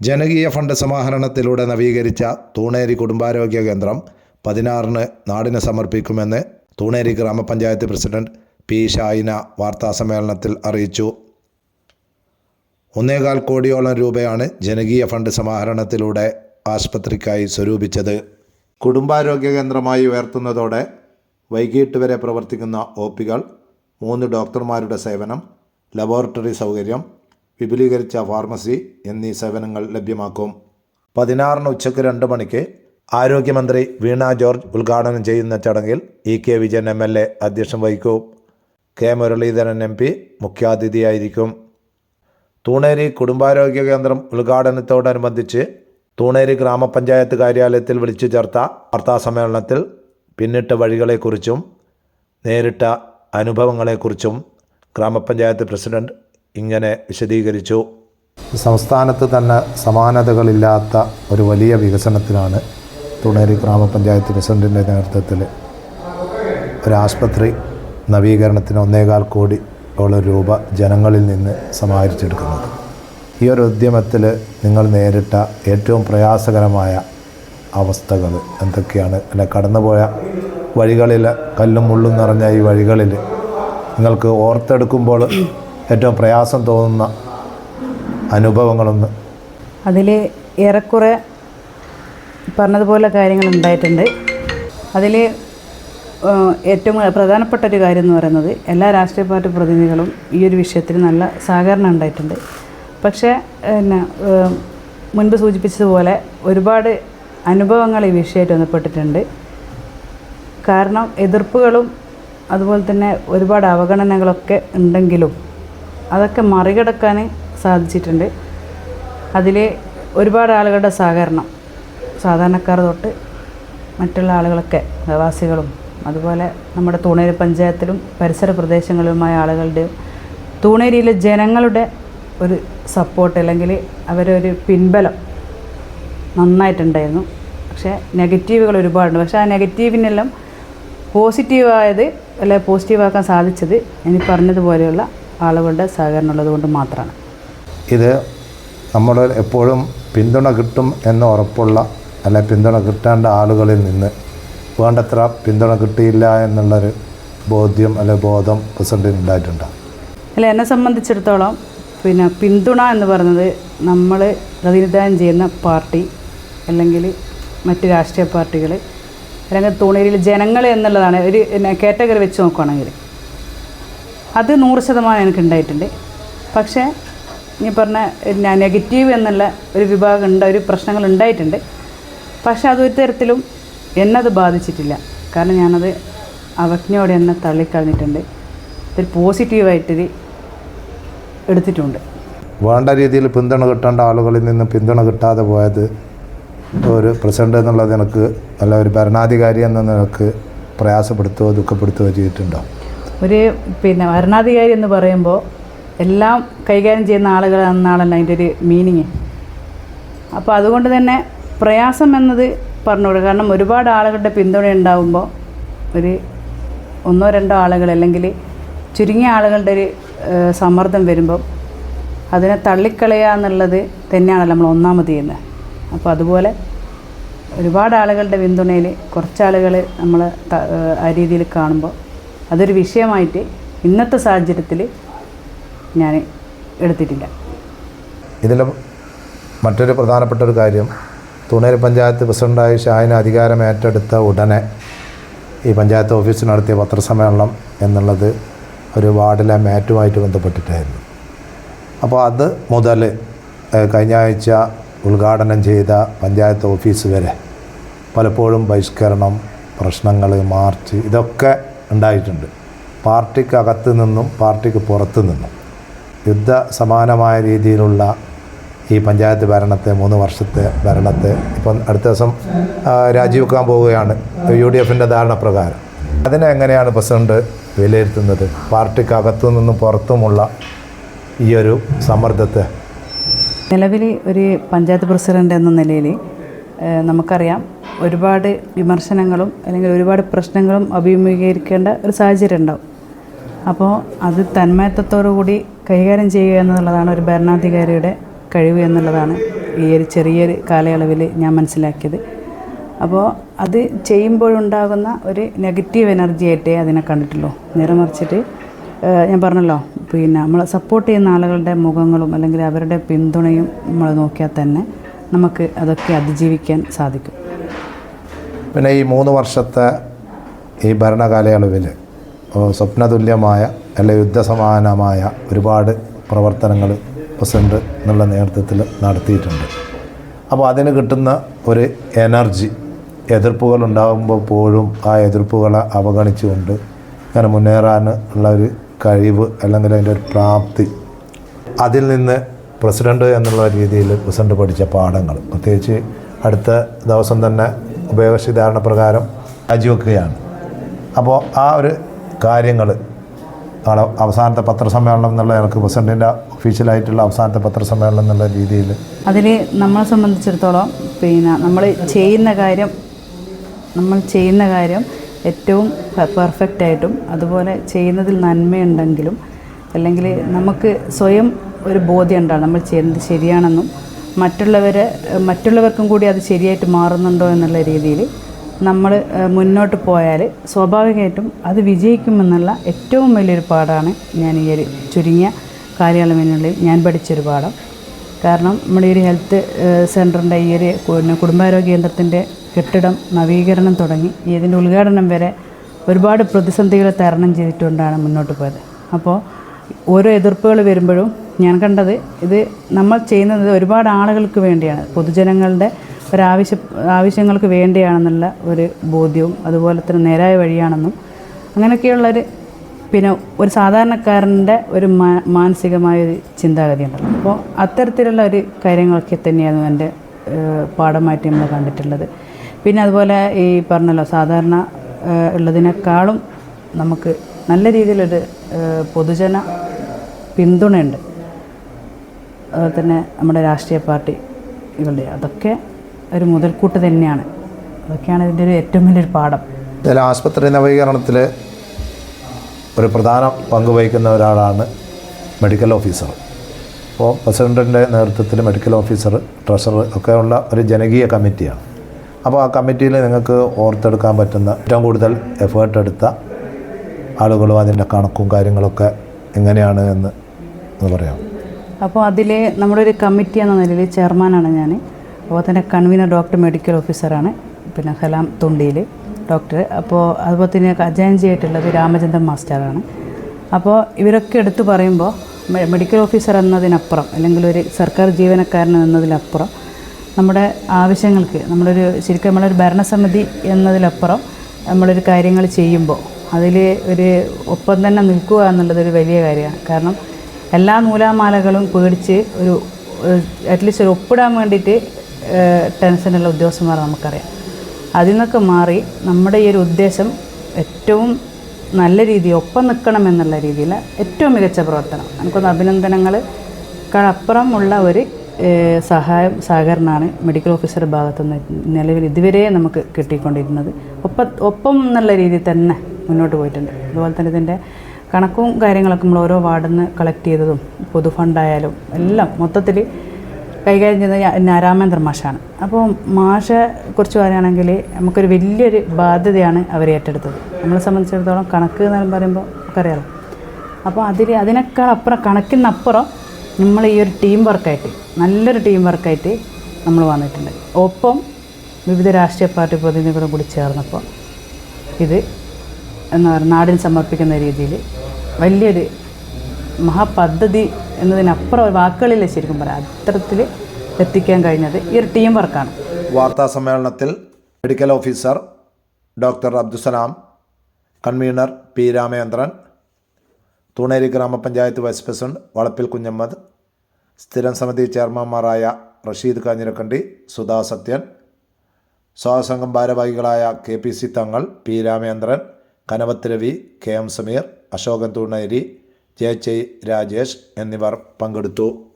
ജനകീയ ഫണ്ട് സമാഹരണത്തിലൂടെ നവീകരിച്ച തൂണേരി കുടുംബാരോഗ്യ കേന്ദ്രം പതിനാറിന് നാടിന് സമർപ്പിക്കുമെന്ന് തൂണേരി ഗ്രാമപഞ്ചായത്ത് പ്രസിഡന്റ് പി ഷായിന വാർത്താസമ്മേളനത്തിൽ അറിയിച്ചു. ഒന്നേകാൽ കോടിയോളം രൂപയാണ് ജനകീയ ഫണ്ട് സമാഹരണത്തിലൂടെ ആശുപത്രിക്കായി സ്വരൂപിച്ചത്. കുടുംബാരോഗ്യ കേന്ദ്രമായി ഉയർത്തുന്നതോടെ വൈകിട്ട് വരെ പ്രവർത്തിക്കുന്ന ഒ പികൾ മൂന്ന് ഡോക്ടർമാരുടെ സേവനം ലബോറട്ടറി സൗകര്യം വിപുലീകരിച്ച ഫാർമസി എന്നീ സേവനങ്ങൾ ലഭ്യമാക്കും. പതിനാറിന് ഉച്ചയ്ക്ക് രണ്ട് മണിക്ക് ആരോഗ്യമന്ത്രി വീണ ജോർജ് ഉദ്ഘാടനം ചെയ്യുന്ന ചടങ്ങിൽ E K Vijayan M L A അധ്യക്ഷം വഹിക്കും. കെ മുരളീധരൻ എം പി മുഖ്യാതിഥിയായിരിക്കും. തൂണേരി കുടുംബാരോഗ്യ കേന്ദ്രം ഉദ്ഘാടനത്തോടനുബന്ധിച്ച് തൂണേരി ഗ്രാമപഞ്ചായത്ത് കാര്യാലയത്തിൽ വിളിച്ചു ചേർത്ത വാർത്താസമ്മേളനത്തിൽ പിന്നിട്ട വഴികളെക്കുറിച്ചും നേരിട്ട അനുഭവങ്ങളെക്കുറിച്ചും ഗ്രാമപഞ്ചായത്ത് പ്രസിഡന്റ് ഇങ്ങനെ വിശദീകരിച്ചു. സംസ്ഥാനത്ത് തന്നെ സമാനതകളില്ലാത്ത ഒരു വലിയ വികസനത്തിനാണ് തുണേരി ഗ്രാമപഞ്ചായത്ത് പ്രസിഡന്റിന്റെ നേതൃത്വത്തിൽ ഒരു ആശുപത്രി നവീകരണത്തിന് ഒന്നേകാൽ കോടി ഉള്ള രൂപ ജനങ്ങളിൽ നിന്ന് സമാഹരിച്ചെടുക്കുന്നത്. ഈ ഒരു ഉദ്യമത്തിൽ നിങ്ങൾ നേരിട്ട ഏറ്റവും പ്രയാസകരമായ അവസ്ഥകൾ എന്തൊക്കെയാണ്? അല്ലെ കടന്നുപോയ വഴികളിൽ കല്ലും മുള്ളും നിറഞ്ഞ ഈ വഴികളിൽ നിങ്ങൾക്ക് ഓർത്തെടുക്കുമ്പോൾ ഏറ്റവും പ്രയാസം തോന്നുന്ന അനുഭവങ്ങളൊന്ന്. അതിൽ ഏറെക്കുറെ പറഞ്ഞതുപോലെ കാര്യങ്ങൾ ഉണ്ടായിട്ടുണ്ട്. അതിൽ ഏറ്റവും പ്രധാനപ്പെട്ട ഒരു കാര്യം എന്ന് പറയുന്നത് എല്ലാ രാഷ്ട്രീയ പാർട്ടി പ്രതിനിധികളും ഈ ഒരു വിഷയത്തിൽ നല്ല സഹകരണം ഉണ്ടായിട്ടുണ്ട്. പക്ഷേ പിന്നെ മുൻപ് സൂചിപ്പിച്ചതുപോലെ ഒരുപാട് അനുഭവങ്ങൾ ഈ വിഷയമായിട്ട് ബന്ധപ്പെട്ടിട്ടുണ്ട് കാരണം എതിർപ്പുകളും അതുപോലെ തന്നെ ഒരുപാട് അവഗണനകളൊക്കെ ഉണ്ടെങ്കിലും അതൊക്കെ മറികടക്കാൻ സാധിച്ചിട്ടുണ്ട്. അതിൽ ഒരുപാട് ആളുകളുടെ സഹകരണം സാധാരണക്കാർ തൊട്ട് മറ്റുള്ള ആളുകളൊക്കെ പ്രവാസികളും അതുപോലെ നമ്മുടെ തൂണേരി പഞ്ചായത്തിലും പരിസര പ്രദേശങ്ങളിലുമായ ആളുകളുടെയും തൂണേരിയിലെ ജനങ്ങളുടെ ഒരു സപ്പോർട്ട് അല്ലെങ്കിൽ അവരൊരു പിൻബലം നന്നായിട്ടുണ്ടായിരുന്നു. പക്ഷേ നെഗറ്റീവുകൾ ഒരുപാടുണ്ട്. പക്ഷേ ആ നെഗറ്റീവിനെല്ലാം പോസിറ്റീവായത് അല്ലെ പോസിറ്റീവാക്കാൻ സാധിച്ചത് ഇനി പറഞ്ഞതുപോലെയുള്ള ആളുകളുടെ സഹകരണം ഉള്ളതുകൊണ്ട് മാത്രമാണ്. ഇത് നമ്മൾ എപ്പോഴും പിന്തുണ കിട്ടും എന്ന് ഉറപ്പുള്ള അല്ലെ പിന്തുണ കിട്ടേണ്ട ആളുകളിൽ നിന്ന് വേണ്ടത്ര പിന്തുണ കിട്ടിയില്ല എന്നുള്ളൊരു ബോധ്യം അല്ലെ ബോധം പ്രസിഡന്റിന് ഉണ്ടായിട്ടുണ്ട്. അല്ല എന്നെ സംബന്ധിച്ചിടത്തോളം പിന്നെ പിന്തുണ എന്ന് പറയുന്നത് നമ്മൾ പ്രതിനിധാനം ചെയ്യുന്ന പാർട്ടി അല്ലെങ്കിൽ മറ്റ് രാഷ്ട്രീയ പാർട്ടികൾ അല്ലെങ്കിൽ തുണയിൽ ജനങ്ങൾ എന്നുള്ളതാണ് ഒരു കാറ്റഗറി വെച്ച് നോക്കുകയാണെങ്കിൽ അത് നൂറ് ശതമാനം എനിക്ക് ഉണ്ടായിട്ടുണ്ട്. പക്ഷേ ഈ പറഞ്ഞ നെഗറ്റീവ് എന്നുള്ള ഒരു വിഭാഗം ഉണ്ട് ഒരു പ്രശ്നങ്ങൾ ഉണ്ടായിട്ടുണ്ട്. പക്ഷേ അതൊരു തരത്തിലും എന്നത് ബാധിച്ചിട്ടില്ല. കാരണം ഞാനത് അവജ്ഞയോടെ എന്നെ തള്ളിക്കളഞ്ഞിട്ടുണ്ട്. ഒരു പോസിറ്റീവായിട്ടിത് എടുത്തിട്ടുണ്ട്. വേണ്ട രീതിയിൽ പിന്തുണ കിട്ടേണ്ട ആളുകളിൽ നിന്ന് പിന്തുണ കിട്ടാതെ പോയത് ഒരു പ്രസിഡന്റ് എന്നുള്ളത് എനിക്ക് അല്ല ഒരു ഭരണാധികാരി എന്ന നിനക്ക് പ്രയാസപ്പെടുത്തുകയോ ദുഃഖപ്പെടുത്തുകയോ ചെയ്തിട്ടുണ്ടോ? ഒരു പിന്നെ ഭരണാധികാരി എന്ന് പറയുമ്പോൾ എല്ലാം കൈകാര്യം ചെയ്യുന്ന ആളുകൾ എന്നാണല്ലോ അതിന്റെ ഒരു മീനിങ് അപ്പോൾ അതുകൊണ്ട് തന്നെ പ്രയാസം എന്നത് പറഞ്ഞുകൂടുക കാരണം ഒരുപാട് ആളുകളുടെ പിന്തുണ ഉണ്ടാകുമ്പോൾ ഒരു ഒന്നോ രണ്ടോ ആളുകൾ അല്ലെങ്കിൽ ചുരുങ്ങിയ ആളുകളുടെ ഒരു സമ്മർദ്ദം വരുമ്പോൾ അതിനെ തള്ളിക്കളയുക എന്നുള്ളത് തന്നെയാണല്ലോ നമ്മൾ ഒന്നാമത് ചെയ്യുന്നത്. അപ്പോൾ അതുപോലെ ഒരുപാട് ആളുകളുടെ പിന്തുണയിൽ കുറച്ചാളുകൾ നമ്മൾ ആ രീതിയിൽ കാണുമ്പോൾ അതൊരു വിഷയമായിട്ട് ഇന്നത്തെ സാഹചര്യത്തിൽ ഞാൻ എടുത്തിട്ടില്ല. ഇതിൽ മറ്റൊരു പ്രധാനപ്പെട്ട ഒരു കാര്യം തുണേരി പഞ്ചായത്ത് പ്രസിഡന്റായ ഷാഹിന് അധികാരം ഏറ്റെടുത്ത ഉടനെ ഈ പഞ്ചായത്ത് ഓഫീസിൽ നടത്തിയ പത്രസമ്മേളനം എന്നുള്ളത് ഒരു വാർഡിലെ മാറ്റുമായിട്ട് ബന്ധപ്പെട്ടിട്ടായിരുന്നു. അപ്പോൾ അത് മുതൽ കഴിഞ്ഞ ആഴ്ച ഉദ്ഘാടനം ചെയ്ത പഞ്ചായത്ത് ഓഫീസ് വരെ പലപ്പോഴും ബഹിഷ്കരണം പ്രശ്നങ്ങൾ മാർച്ച് ഇതൊക്കെ ഉണ്ടായിട്ടുണ്ട്. പാർട്ടിക്കകത്ത് നിന്നും പാർട്ടിക്ക് പുറത്തു നിന്നും. യുദ്ധ സമാനമായ രീതിയിലുള്ള ഈ പഞ്ചായത്ത് ഭരണത്തെ മൂന്ന് വർഷത്തെ ഭരണത്തെ ഇപ്പം അടുത്ത ദിവസം രാജിവെക്കാൻ പോവുകയാണ്. യു ഡി എഫിന്റെ ധാരണപ്രകാരം. അതിനെ എങ്ങനെയാണ് പ്രസിഡന്റ് വിലയിരുത്തുന്നത്? പാർട്ടിക്കകത്തു നിന്നും പുറത്തുമുള്ള ഈ ഒരു സമ്മർദ്ദത്തെ? നിലവിൽ ഒരു പഞ്ചായത്ത് പ്രസിഡന്റ് എന്ന നിലയിൽ നമുക്കറിയാം ഒരുപാട് വിമർശനങ്ങളും അല്ലെങ്കിൽ ഒരുപാട് പ്രശ്നങ്ങളും അഭിമുഖീകരിക്കേണ്ട ഒരു സാഹചര്യം ഉണ്ടാവും. അപ്പോൾ അത് തന്മയത്വത്തോടു കൂടി കൈകാര്യം ചെയ്യുക എന്നുള്ളതാണ് ഒരു ഭരണാധികാരിയുടെ കഴിവ് എന്നുള്ളതാണ് ഈ ഒരു ചെറിയൊരു കാലയളവിൽ ഞാൻ മനസ്സിലാക്കിയത്. അപ്പോൾ അത് ചെയ്യുമ്പോഴുണ്ടാകുന്ന ഒരു നെഗറ്റീവ് എനർജി ആയിട്ടേ അതിനെ കണ്ടിട്ടുള്ളൂ. നേരെ മറിച്ചിട്ട് ഞാൻ പറഞ്ഞല്ലോ പിന്നെ നമ്മൾ സപ്പോർട്ട് ചെയ്യുന്ന ആളുകളുടെ മുഖങ്ങളും അല്ലെങ്കിൽ അവരുടെ പിന്തുണയും നമ്മൾ നോക്കിയാൽ തന്നെ നമുക്ക് അതൊക്കെ അതിജീവിക്കാൻ സാധിക്കും. പിന്നെ ഈ മൂന്ന് വർഷത്തെ ഈ ഭരണകാലയളവിൽ സ്വപ്നതുല്യമായ അല്ലെ യുദ്ധസമാനമായ ഒരുപാട് പ്രവർത്തനങ്ങൾ പ്രസിഡന്റ് എന്നുള്ള നേതൃത്വത്തിൽ നടത്തിയിട്ടുണ്ട്. അപ്പോൾ അതിന് കിട്ടുന്ന ഒരു എനർജി എതിർപ്പുകൾ ഉണ്ടാകുമ്പോൾ പോലും ആ എതിർപ്പുകളെ അവഗണിച്ചുകൊണ്ട് ഇങ്ങനെ മുന്നേറാൻ ഉള്ള ഒരു കഴിവ് അല്ലെങ്കിൽ അതിന്റെ ഒരു പ്രാപ്തി അതിൽ നിന്ന് പ്രസിഡന്റ് എന്നുള്ള രീതിയിൽ പ്രസിഡന്റ് പഠിച്ച പാഠങ്ങൾ. പ്രത്യേകിച്ച് അടുത്ത ദിവസം തന്നെ ഉപയോഗശി ധാരണ പ്രകാരം രാജിവെക്കുകയാണ്. അപ്പോൾ ആ ഒരു കാര്യങ്ങൾ നാളെ അവസാനത്തെ പത്രസമ്മേളനം എന്നുള്ള എനിക്ക് പ്രസിഡന്റിന്റെ ഒഫീഷ്യലായിട്ടുള്ള അവസാനത്തെ പത്രസമ്മേളനം എന്നുള്ള രീതിയിൽ അതിൽ നമ്മളെ സംബന്ധിച്ചിടത്തോളം പിന്നെ നമ്മൾ ചെയ്യുന്ന കാര്യം നമ്മൾ ചെയ്യുന്ന കാര്യം ഏറ്റവും പെർഫെക്റ്റായിട്ടും അതുപോലെ ചെയ്യുന്നതിൽ നന്മയുണ്ടെങ്കിലും അല്ലെങ്കിൽ നമുക്ക് സ്വയം ഒരു ബോധ്യം ഉണ്ടാകും നമ്മൾ ചെയ്യുന്നത് ശരിയാണെന്നും മറ്റുള്ളവരെ മറ്റുള്ളവർക്കും കൂടി അത് ശരിയായിട്ട് മാറുന്നുണ്ടോ എന്നുള്ള രീതിയിൽ നമ്മൾ മുന്നോട്ട് പോയാൽ സ്വാഭാവികമായിട്ടും അത് വിജയിക്കുമെന്നുള്ള ഏറ്റവും വലിയൊരു പാഠമാണ് ഞാൻ ഈ ഒരു ചുരുങ്ങിയ കാലയളവിനുള്ളിൽ ഞാൻ പഠിച്ചൊരു പാഠം. കാരണം നമ്മുടെ ഈ ഒരു ഹെൽത്ത് സെന്ററിന്റെ ഈ ഒരു കുടുംബാരോഗ്യ കേന്ദ്രത്തിന്റെ കെട്ടിടം നവീകരണം തുടങ്ങി ഇതിന്റെ ഉദ്ഘാടനം വരെ ഒരുപാട് പ്രതിസന്ധികളെ തരണം ചെയ്തിട്ടുകൊണ്ടാണ് മുന്നോട്ട് പോയത്. അപ്പോൾ ഓരോ എതിർപ്പുകൾ വരുമ്പോഴും ഞാൻ കണ്ടത് ഇത് നമ്മൾ ചെയ്യുന്നത് ഒരുപാട് ആളുകൾക്ക് വേണ്ടിയാണ്. പൊതുജനങ്ങളുടെ ഒരാവശ്യ ആവശ്യങ്ങൾക്ക് വേണ്ടിയാണെന്നുള്ള ഒരു ബോധ്യവും അതുപോലെ തന്നെ നേരായ വഴിയാണെന്നും അങ്ങനെയൊക്കെയുള്ളൊരു പിന്നെ ഒരു സാധാരണക്കാരന്റെ ഒരു മാ മാനസികമായ ഒരു ചിന്താഗതി ഉണ്ടല്ലോ അപ്പോൾ അത്തരത്തിലുള്ള ഒരു കാര്യങ്ങളൊക്കെ തന്നെയാണ് എന്റെ പാഠമായിട്ട് നമ്മൾ കണ്ടിട്ടുള്ളത്. പിന്നെ അതുപോലെ ഈ പറഞ്ഞല്ലോ സാധാരണ ഉള്ളതിനേക്കാളും നമുക്ക് നല്ല രീതിയിലൊരു പൊതുജന പിന്തുണയുണ്ട്. അതുപോലെ തന്നെ നമ്മുടെ രാഷ്ട്രീയ പാർട്ടി പാർട്ടികളുടെ അതൊക്കെ ഒരു മുതൽക്കൂട്ട് തന്നെയാണ്. അതൊക്കെയാണ് ഇതിന്റെ ഒരു ഏറ്റവും വലിയൊരു പാഠം. ഇതിൽ ആസ്പത്രി നവീകരണത്തിൽ ഒരു പ്രധാന പങ്ക് വഹിക്കുന്ന ഒരാളാണ് മെഡിക്കൽ ഓഫീസർ. അപ്പോൾ പ്രസിഡന്റിന്റെ നേതൃത്വത്തിൽ മെഡിക്കൽ ഓഫീസർ ട്രഷറർ ഒക്കെ ഉള്ള ഒരു ജനകീയ കമ്മിറ്റിയാണ്. അപ്പോൾ ആ കമ്മിറ്റിയിൽ നിങ്ങൾക്ക് ഓർത്തെടുക്കാൻ പറ്റുന്ന ഏറ്റവും കൂടുതൽ എഫേർട്ട് എടുത്ത ആളുകളും അതിന്റെ കണക്കും കാര്യങ്ങളൊക്കെ എങ്ങനെയാണ് എന്ന് എന്ന് പറയാം അപ്പോൾ അതിൽ നമ്മുടെ ഒരു കമ്മിറ്റി എന്ന നിലയിൽ ചെയർമാനാണ് ഞാൻ. അതുപോലെ തന്നെ കൺവീനർ ഡോക്ടർ മെഡിക്കൽ ഓഫീസറാണ്. പിന്നെ ഹലാം തുണ്ടിയിൽ ഡോക്ടർ. അപ്പോൾ അതുപോലെ തന്നെ അജാൻജി ആയിട്ടുള്ളത് രാമചന്ദ്രൻ മാസ്റ്ററാണ്. അപ്പോൾ ഇവരൊക്കെ എടുത്തു പറയുമ്പോൾ മെഡിക്കൽ ഓഫീസർ എന്നതിനപ്പുറം അല്ലെങ്കിൽ ഒരു സർക്കാർ ജീവനക്കാരൻ എന്നതിലപ്പുറം നമ്മുടെ ആവശ്യങ്ങൾക്ക് നമ്മളൊരു ശരിക്കും നമ്മളൊരു ഭരണസമിതി എന്നതിലപ്പുറം നമ്മളൊരു കാര്യങ്ങൾ ചെയ്യുമ്പോൾ അതിൽ ഒരു ഒപ്പം തന്നെ നിൽക്കുക എന്നുള്ളത് ഒരു വലിയ കാര്യമാണ്. കാരണം എല്ലാ നൂലാമാലകളും പേടിച്ച് ഒരു അറ്റ്ലീസ്റ്റ് ഒരു ഒപ്പിടാൻ വേണ്ടിയിട്ട് ടെൻഷനുള്ള ഉദ്യോഗസ്ഥന്മാർ നമുക്കറിയാം. അതിൽ നിന്നൊക്കെ മാറി നമ്മുടെ ഈ ഒരു ഉദ്ദേശം ഏറ്റവും നല്ല രീതിയിൽ ഒപ്പം നിൽക്കണം എന്നുള്ള രീതിയിൽ ഏറ്റവും മികച്ച പ്രവർത്തനം. നമുക്കൊന്ന് അഭിനന്ദനങ്ങൾ. അപ്പുറമുള്ള ഒരു സഹായം സഹകരണമാണ് മെഡിക്കൽ ഓഫീസർ ഭാഗത്തുനിന്ന് നിലവിൽ ഇതുവരെ നമുക്ക് കിട്ടിക്കൊണ്ടിരുന്നത്. ഒപ്പം ഒപ്പം എന്നുള്ള രീതിയിൽ തന്നെ മുന്നോട്ട് പോയിട്ടുണ്ട്. അതുപോലെ തന്നെ ഇതിന്റെ കണക്കും കാര്യങ്ങളൊക്കെ നമ്മൾ ഓരോ വാർഡിൽ നിന്ന് കളക്ട് ചെയ്തതും പൊതു ഫണ്ടായാലും എല്ലാം മൊത്തത്തിൽ കൈകാര്യം ചെയ്യുന്നത് ഞാ- ഞാൻ രാമേന്ദ്ര മാഷാണ്. അപ്പോൾ മാഷെ കുറിച്ച് പറയുകയാണെങ്കിൽ നമുക്കൊരു വലിയൊരു ബാധ്യതയാണ് അവർ ഏറ്റെടുത്തത്. നമ്മളെ സംബന്ധിച്ചിടത്തോളം കണക്ക് എന്ന് പറയുമ്പോൾ നമുക്കറിയാമല്ലോ അപ്പോൾ അതിൽ അതിനേക്കാൾ അപ്പുറം കണക്കിനപ്പുറം നമ്മൾ ഈ ഒരു ടീം വർക്കായിട്ട് നല്ലൊരു ടീം വർക്കായിട്ട് നമ്മൾ വന്നിട്ടുണ്ട്. ഒപ്പം വിവിധ രാഷ്ട്രീയ പാർട്ടി പ്രതിനിധികളും കൂടി ചേർന്നപ്പോൾ ഇത് എന്താ പറയുക നാടിന് സമർപ്പിക്കുന്ന രീതിയിൽ വലിയൊരു മഹാപദ്ധതി എന്നതിനപ്പുറം വാക്കുകളില്ല ശരിക്കും പറയാം. അത്തരത്തിൽ എത്തിക്കാൻ കഴിഞ്ഞത് ഈ ഒരു ടീം വർക്കാണ് വാർത്താ സമ്മേളനത്തിൽ medical officer doctor Abdussalam convener P Ramachandran Thuneri ഗ്രാമപഞ്ചായത്ത് വൈസ് പ്രസിഡന്റ് വളപ്പിൽ കുഞ്ഞമ്മദ് സ്ഥിരം സമിതി ചെയർമാൻമാരായ റഷീദ് കാഞ്ഞിരക്കണ്ടി സുധാ സത്യൻ സ്വാസംഘം ഭാരവാഹികളായ K P C Thangal P Ramendran Kanavath Ravi K M Sameer Ashokan Thuneri J ചെ രാജേഷ് എന്നിവർ പങ്കെടുത്തു.